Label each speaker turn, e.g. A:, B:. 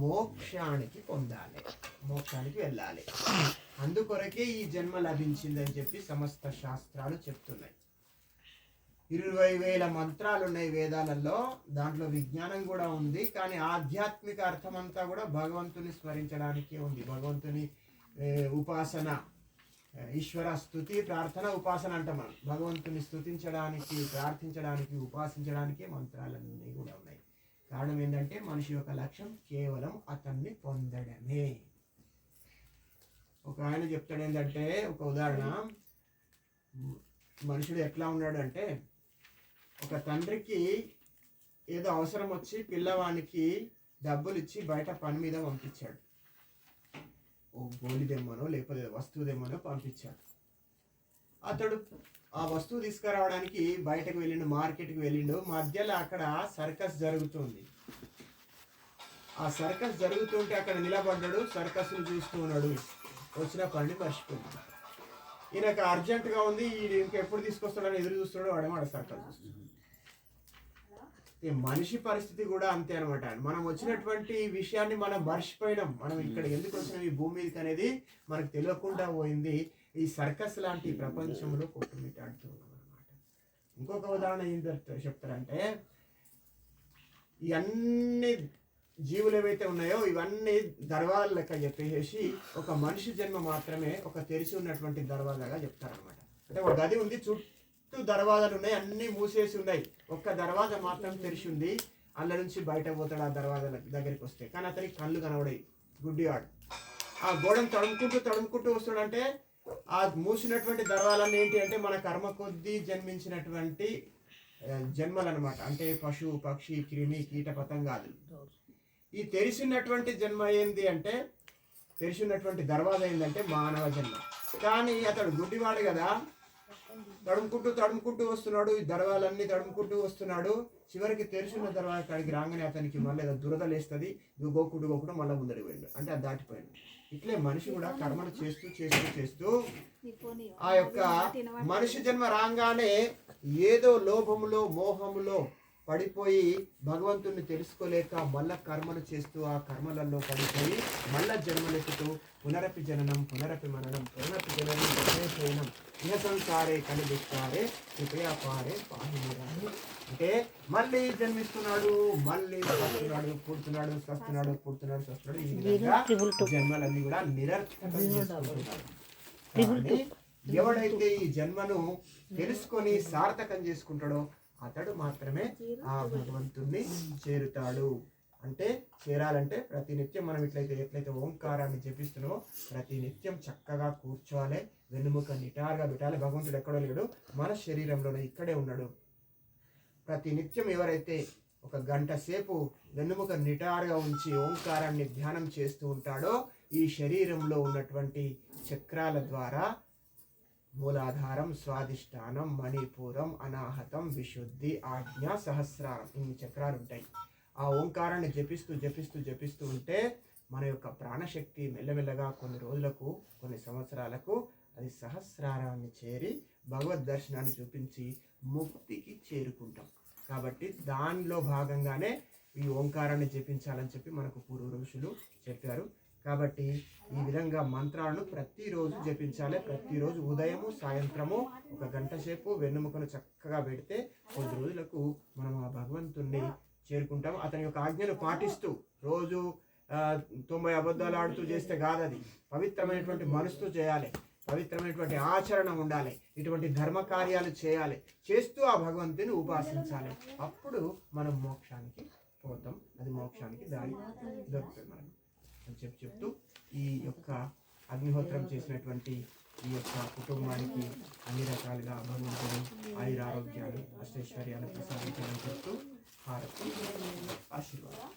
A: మోక్షానికి పొందాలి మోక్షానికి వెళ్ళాలి. అందుకొరకే ఈ జన్మ లభించిందని చెప్పి సమస్త శాస్త్రాలు చెప్తున్నాయి. ఇరవై వేల మంత్రాలు ఉన్నాయి వేదాలలో దాంట్లో విజ్ఞానం కూడా ఉంది కానీ ఆధ్యాత్మిక అర్థం అంతా కూడా భగవంతుని స్మరించడానికే ఉంది. భగవంతుని ఉపాసన ఈశ్వర స్థుతి ప్రార్థన ఉపాసన అంటాం మనం. భగవంతుని స్థుతించడానికి ప్రార్థించడానికి ఉపాసించడానికి మంత్రాలన్నీ కూడా ఉన్నాయి. కారణం ఏంటంటే మనిషి యొక్క లక్ష్యం కేవలం అతన్ని పొందడమే. ఒక ఆయన చెప్తాడు ఏంటంటే ఒక ఉదాహరణ. మనుషుడు ఎట్లా ఉన్నాడు అంటే ఒక తండ్రికి ఏదో అవసరం వచ్చి పిల్లవానికి డబ్బులు ఇచ్చి బయట పని మీద పంపించాడు. ఓ గోలి దెమ్మనో లేకపోతే ఏదో వస్తువు దెమ్మనో పంపించాడు. అతడు ఆ వస్తువు తీసుకురావడానికి బయటకు వెళ్ళిండు మార్కెట్కి వెళ్ళిండు. మధ్యలో అక్కడ సర్కస్ జరుగుతుంది. ఆ సర్కస్ జరుగుతుంటే అక్కడ నిలబడ్డాడు సర్కస్ను చూస్తూ ఉన్నాడు. వచ్చిన పని మర్చిపోయింది. ఈయనకు అర్జెంటుగా ఉంది ఈయన ఇంకెప్పుడు తీసుకొస్తాడని ఎదురు చూస్తున్నాడు వాడేమో సర్కస్ చూస్తున్నాడు. ఈ మనిషి పరిస్థితి కూడా అంతే అనమాట మనం వచ్చినటువంటి విషయాన్ని మనం మర్చిపోయినాం. మనం ఇక్కడ ఎందుకు వచ్చినాం ఈ భూమి మీదకి అనేది మనకు తెలియకుండా పోయింది. ఈ సర్కస్ లాంటి ప్రపంచంలో కొట్టుమిట్టాడుతూ ఉన్నాం అనమాట ఇంకొక ఉదాహరణ ఏం చెప్తారు- చెప్తారంటే ఈ అన్ని జీవులు ఏవైతే ఉన్నాయో ఇవన్నీ దర్వాజాలు లెక్క చెప్పేసి ఒక మనిషి జన్మ మాత్రమే ఒక తెరిచి ఉన్నటువంటి దర్వాజాగా చెప్తారనమాట అంటే ఒక గది ఉంది చుట్టూ దర్వాజాలు ఉన్నాయి అన్ని మూసేసి ఉన్నాయి. ఒక్క దర్వాజా మాత్రం తెరిచి ఉంది అందులో నుంచి బయట పోతాడు ఆ దర్వాజా దగ్గరికి వస్తే. కానీ అతనికి కళ్ళు కనబడాయి గుడ్డివాడు. ఆ గోడను తడుముకుంటూ తడుముకుంటూ వస్తాడంటే ఆ మూసినటువంటి దర్వాలన్నీ ఏంటి అంటే మన కర్మ కొద్దీ జన్మించినటువంటి జన్మలు అనమాట అంటే పశువు పక్షి క్రిమి కీట పతంగాలు ఈ తెరిచినటువంటి జన్మ ఏంది అంటే తెరిచినటువంటి దర్వాజ ఏంటంటే మానవ జన్మ. కానీ అతడు గుడ్డివాడు కదా. తడుముకుంటూ తడుముకుంటూ వస్తున్నాడు. ఈ దర్వాలన్నీ తడుముకుంటూ వస్తున్నాడు. చివరికి తెరుచున్న తర్వాత కాడికి రాగానే అతనికి మళ్ళీ దురద లేస్తుంది. నువ్వు గోకుడు గోకుడు మళ్ళీ ముందడి పోయిండు. అంటే అది దాటిపోయిండు. ఇట్లే మనిషి కూడా కర్మలు చేస్తూ చేస్తూ చేస్తూ ఆ యొక్క మనిషి జన్మ రాగానే ఏదో లోభములో మోహములో పడిపోయి భగవంతుణ్ణి తెలుసుకోలేక మళ్ళా కర్మలు చేస్తూ ఆ కర్మలలో పడిపోయి మళ్ళా జన్మలెత్తుతూ పునరపి జననం పునరపి మననం పునరపి జననం జననం. ఇహ సంసారే కలిగిస్తారే కృపయా పారే అంటే మళ్ళీ జన్మిస్తున్నాడు మళ్ళీ వస్తున్నాడు పుడుతున్నాడు వస్తున్నాడు పుడుతున్నాడు వస్తున్నాడు ఈ విధంగా జన్మలన్నీ కూడా నిరర్థకం చేసుకుంటున్నాడు ఎవడైతే ఈ జన్మను తెలుసుకొని సార్థకం చేసుకుంటాడో అతడు మాత్రమే ఆ భగవంతుణ్ణి చేరుతాడు. అంటే చేరాలంటే ప్రతి నిత్యం మనం ఇట్లయితే ఎట్లయితే ఓంకారాన్ని జపిస్తున్నామో ప్రతి నిత్యం చక్కగా కూర్చోవాలి వెన్నుముక నిటారుగా పెట్టాలి. భగవంతుడు ఎక్కడో లేడు మన శరీరంలోనే ఇక్కడే ఉన్నాడు. ప్రతి నిత్యం ఎవరైతే ఒక గంట సేపు వెన్నుముక నిటారుగా ఉంచి ఓంకారాన్ని ధ్యానం చేస్తూ ఉంటాడో ఈ శరీరంలో ఉన్నటువంటి చక్రాల ద్వారా మూలాధారం స్వాధిష్టానం మణిపూరం అనాహతం విశుద్ధి ఆజ్ఞ సహస్రారం. ఇన్ని చక్రాలు ఉంటాయి ఆ ఓంకారాన్ని జపిస్తూ జపిస్తూ జపిస్తూ ఉంటే మన యొక్క ప్రాణశక్తి మెల్లమెల్లగా కొన్ని రోజులకు కొన్ని సంవత్సరాలకు అది సహస్రారాన్ని చేరి భగవద్ దర్శనాన్ని చూపించి ముక్తికి చేరుకుంటాం. కాబట్టి దానిలో భాగంగానే ఈ ఓంకారాన్ని జపించాలని చెప్పి మనకు పూర్వ ఋషులు చెప్పారు. కాబట్టి ఈ విధంగా మంత్రాలను ప్రతిరోజు జపించాలి. ప్రతిరోజు ఉదయము సాయంత్రము ఒక గంట సేపు వెన్నుముకను చక్కగా పెడితే కొద్ది రోజులకు మనం ఆ భగవంతుణ్ణి చేరుకుంటాం. అతని యొక్క ఆజ్ఞను పాటిస్తూ రోజు తొంభై అబద్ధాలు ఆడుతూ చేస్తే కాదు అది పవిత్రమైనటువంటి మనసుతో చేయాలి. పవిత్రమైనటువంటి ఆచరణ ఉండాలి. ఇటువంటి ధర్మ కార్యాలు చేయాలి. చేస్తూ ఆ భగవంతుని ఉపాసించాలి. అప్పుడు మనం మోక్షానికి పోతాం. అది మోక్షానికి దారి దొరుకుతుంది మనకు. అని చెప్పి చెప్తూ ఈ యొక్క అగ్నిహోత్రం చేసినటువంటి ఈ యొక్క కుటుంబానికి అన్ని రకాలుగా భగవంతుడు ఆయురారోగ్యాలు అష్టైశ్వర్యాలు ప్రసాదించాలని చెప్తూ హారతి. ఆశీర్వాదం.